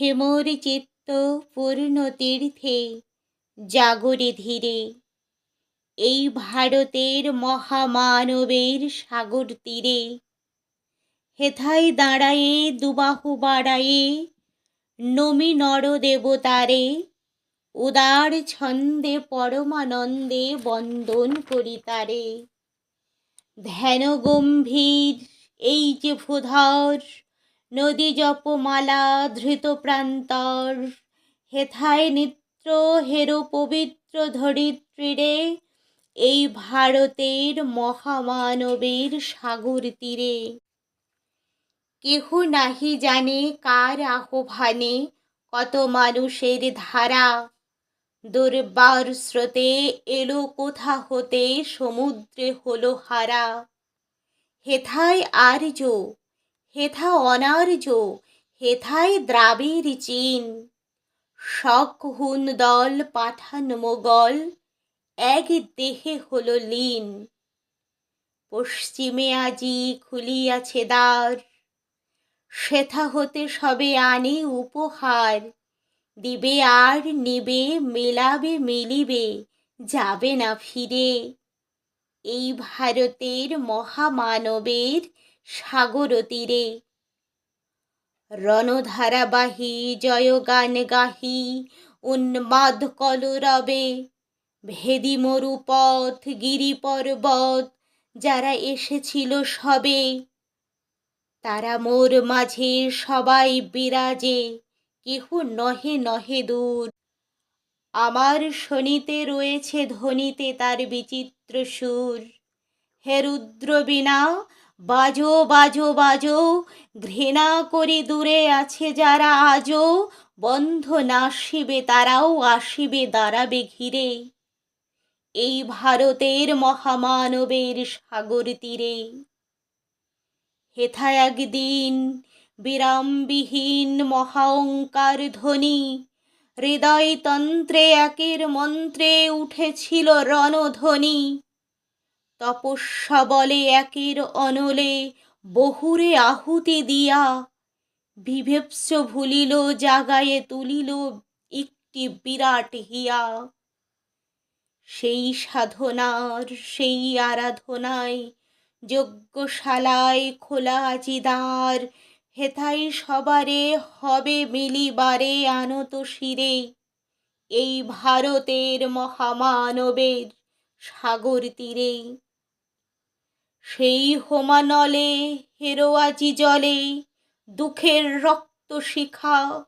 হেমর চিত্ত পূর্ণ তীর্থে, জাগরে ধীরে। এই ভারতের মহামানবের সাগর তীরে, হেথায় দাঁড়ায়ে দুবাহু বাড়ায়ে, নমি নর দেবতারে, উদার ছন্দে পরমানন্দে বন্দন করি তারে। ধ্যান গম্ভীর এই যে ভূধর নদী জপমালা ধৃত প্রান্তর। হেথায় নিত্র হেরো পবিত্র ধরিত্রীরে, এই ভারতের মহামানবের সাগর তীরে। কেহ নাহি জানে কার আহ্বানে কত মানুষের ধারা। দুর্বার স্রোতে এলো কোথা হতে সমুদ্রে হলো হারা। হেথায় আর্য হেথা অনার্য, হেথায় দ্রাবির চীন। শক হুন দল পাঠান মোগল, এক দেহে হলো লীন। পশ্চিমে আজি খুলিয়াছে দ্বার, সেথা হতে সবে আনে উপহার। দিবে আর নিবে, মেলাবে মিলিবে, যাবে না ফিরে। এই ভারতের মহামানবের সাগর তীরে রণধারাবাহী জয় গান গাহি, উন্মাদ কলরবে। ভেদি মরুপথ গিরি পর্বত, যারা এসেছিল সবে। তারা মোর মাঝে সবাই বিরাজে, কেহ নহে নহে দূর। আমার শনিতে রয়েছে ধ্বনিতে তার বিচিত্র সুর। হে রুদ্র বিনা বাজো বাজো বাজো, ঘৃণা করে দূরে আছে যারা আজও, বন্ধ না নাসিবে তারাও আসিবে, দাঁড়াবে ঘিরে। এই ভারতের মহামানবের সাগর তীরে। হেথা একদিন বিরামবিহীন মহাঙ্কার ধ্বনি, হৃদয়তন্ত্রে একের মন্ত্রে উঠেছিল রণধ্বনি। তপস্যা বলে একের অনলে, বহুরে আহুতি দিয়া। বিভেৎস ভুলিল, জাগায়ে তুলিল একটি বিরাট হিয়া। সেই সাধনার, সেই আরাধনায়, যজ্ঞশালায় খোলা আজি দ্বার হেথাই সবারে হবে মিলিবারে আনত শিরে। এই ভারতের মহামানবের সাগর তীরে। সেই হোমানলে হেরোয়াজি জলে দুঃখের রক্ত শিখা।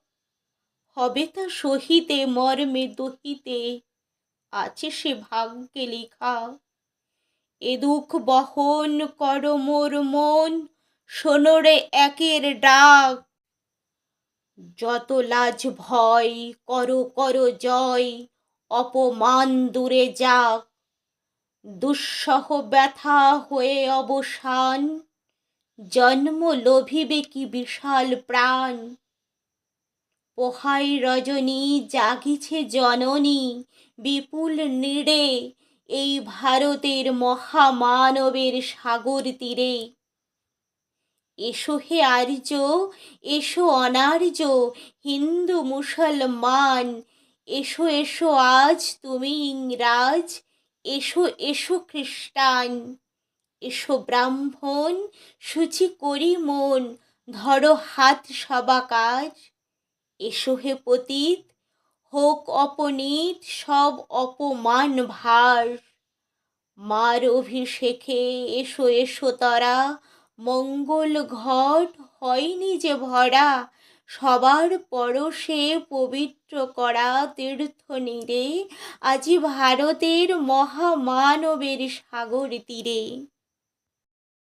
হবে তা সহিতে, মর্মে দহিতে, আছে সে ভাগ্যে লিখা। এ দুঃখ বহন কর মোর মন সোনরে একের ডাক। যত লাজ ভয়, করো করো জয়, অপমান দূরে যাক। দুঃসহ ব্যথা হয়ে অবসান। জন্ম লোভিবে কি বিশাল প্রাণ। পোহাই রজনী, জাগিছে জননী, বিপুল নীড়ে, এই ভারতের মহামানবের সাগর তীরে। এসো হে আর্য, এসো অনার্য, হিন্দু মুসলমান, এসো এসো আজ তুমি ইংরাজ এসো এসো খ্রিস্টান এসো ব্রাহ্মণ সূচি করি মন, ধরো হাত সবা কাজ। এসো হে পতীত, হোক অপনীত, সব অপমান ভার। মার অভিষেকে এসো এসো তারা, মঙ্গল ঘট হয়নি যে ভরা। সবার পরশে পবিত্র করা তীর্থ নীরে আজি ভারতের মহামানবের সাগর তীরে।